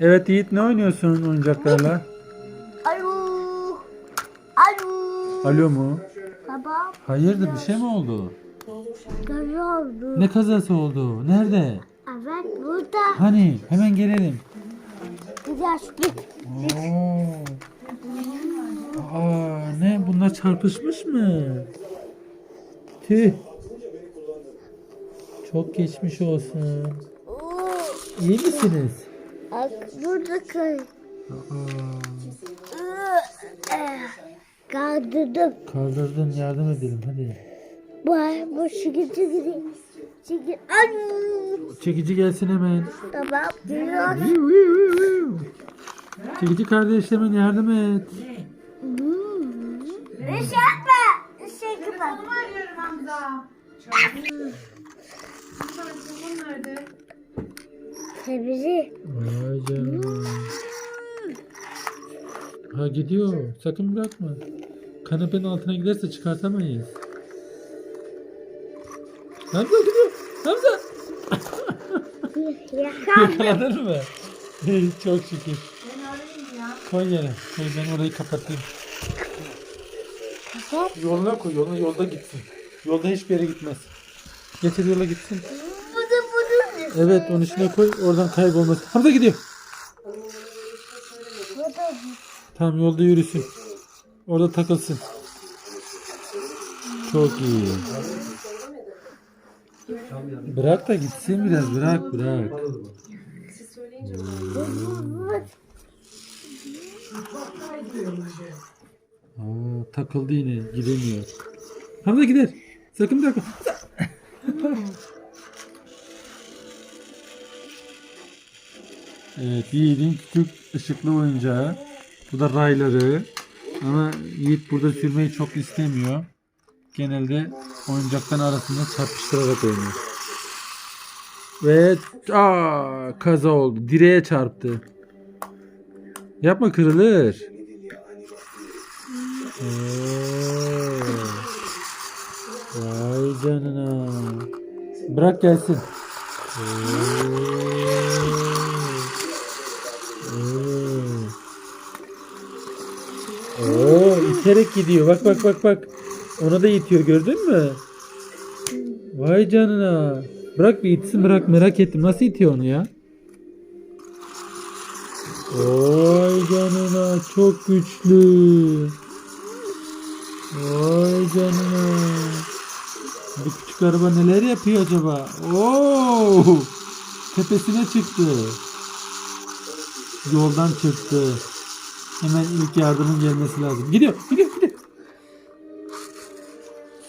Evet Yiğit ne oynuyorsun oyuncaklarla? Alo. Alo. Alo mu? Baba. Hayırdır bir şey mi oldu? Gazı oldu. Ne kazası oldu? Nerede? Evet burada. Hani hemen gelelim. Biraz git. Oo. Aa, ne bunlar çarpışmış mı? Tüh. Çok geçmiş olsun. İyi misiniz? Bak burada kay. Aa, Kaldırdım. kaldırdın yardım edelim hadi. Bu bu şıkı şıkı. Şıkı. Alo. Çekici gelsin hemen. Tamam. Biraz. Çekici kardeş hemen yardım et. Ne şey yapma. Şey kapat. arıyorum Hamza. Hamza Temizli. Vay canına. Ha gidiyor. Sakın bırakma. Kanepenin altına giderse çıkartamayız. Hamza gidiyor. Hamza. Yakal. Yakaladın mı? Çok şükür. Beni arayın ya. Koy yere. Koy ben orayı kapatayım. Kapat. Yoluna koy. Yoluna yolda gitsin. Yolda hiçbir yere gitmez. Getir yola gitsin. Evet onun içine koy. Oradan kaybolmaz. Hamza gidiyor. Tamam yolda yürüsün. Orada takılsın. Çok iyi. Bırak da gitsin biraz bırak bırak. Aa, takıldı yine gidemiyor. Hamza gider. Sakın bırakma. Evet Yiğit'in küçük ışıklı oyuncağı. Bu da rayları. Ama Yiğit burada sürmeyi çok istemiyor. Genelde oyuncakların arasında çarpıştırarak oynuyor. Ve aa, kaza oldu. Direğe çarptı. Yapma kırılır. Oo. Vay canına. Bırak gelsin. Oo. Oo, iterek gidiyor. Bak bak bak bak. Ona da itiyor gördün mü? Vay canına. Bırak bir itsin bırak merak ettim. Nasıl itiyor onu ya? Vay canına çok güçlü. Vay canına. Bu küçük araba neler yapıyor acaba? Oo! Tepesine çıktı. Yoldan çıktı. Hemen ilk yardımın gelmesi lazım. Gidiyor, gidiyor, gidiyor.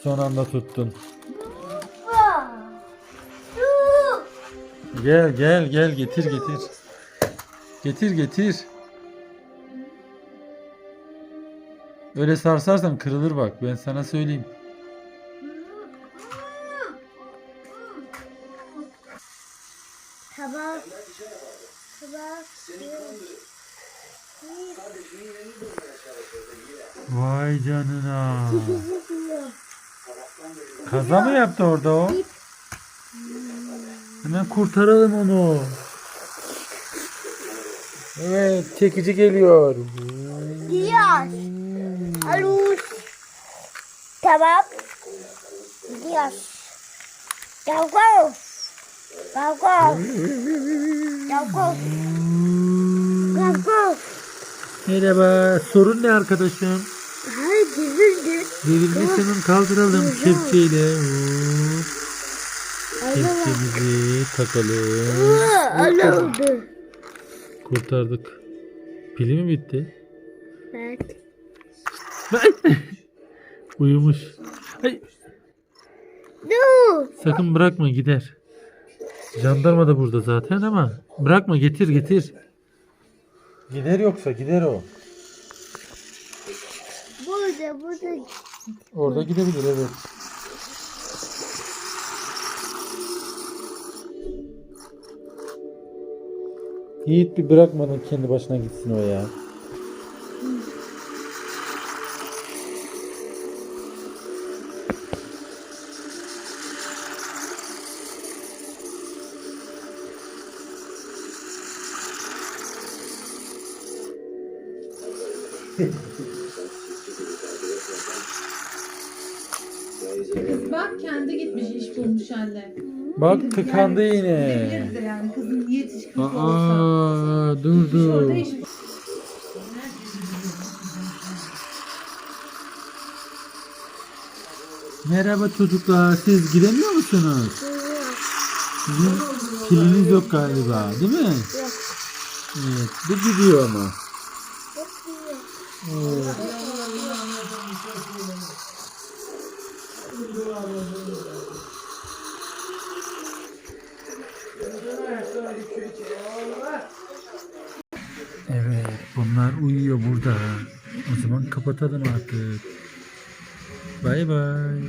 Son anda tuttun. Gel, gel, gel. Getir, getir. Getir, getir. Öyle sarsarsan kırılır bak. Ben sana söyleyeyim. Tamam. Tamam. Vay canına. Kaza mı yaptı orada o? Hemen kurtaralım onu. Evet, çekici geliyor. Gidiyoruz. Alo. Tamam. Gidiyoruz. Go go. Go go. Merhaba, sorun ne arkadaşım? Hayır düzüldü. Devirmesi hemen kaldıralım kepçeyle. Hop. Kepçemizi takalım. Öyle oldu. Kurtardık. Pili mi bitti? Evet. Uyumuş. Ay, No. sakın bırakma gider. Jandarma da burada zaten ama bırakma getir getir. Gider yoksa gider o. Burada burada. Orada gidebilir evet. Yiğit bir bırakmadın kendi başına gitsin o ya. Kız bak kendi gitmiş iş bulmuş anne. Bak tıkandı yine. De yani kızın yetişkin olsa. Aa dur orada dur. iş Merhaba çocuklar. Siz giremiyor musunuz? Sizin kiliniz yok galiba değil mi? Yok. Evet. Bu gidiyor ama. Evet, bunlar uyuyor burada. O zaman kapatalım artık. Bay bay.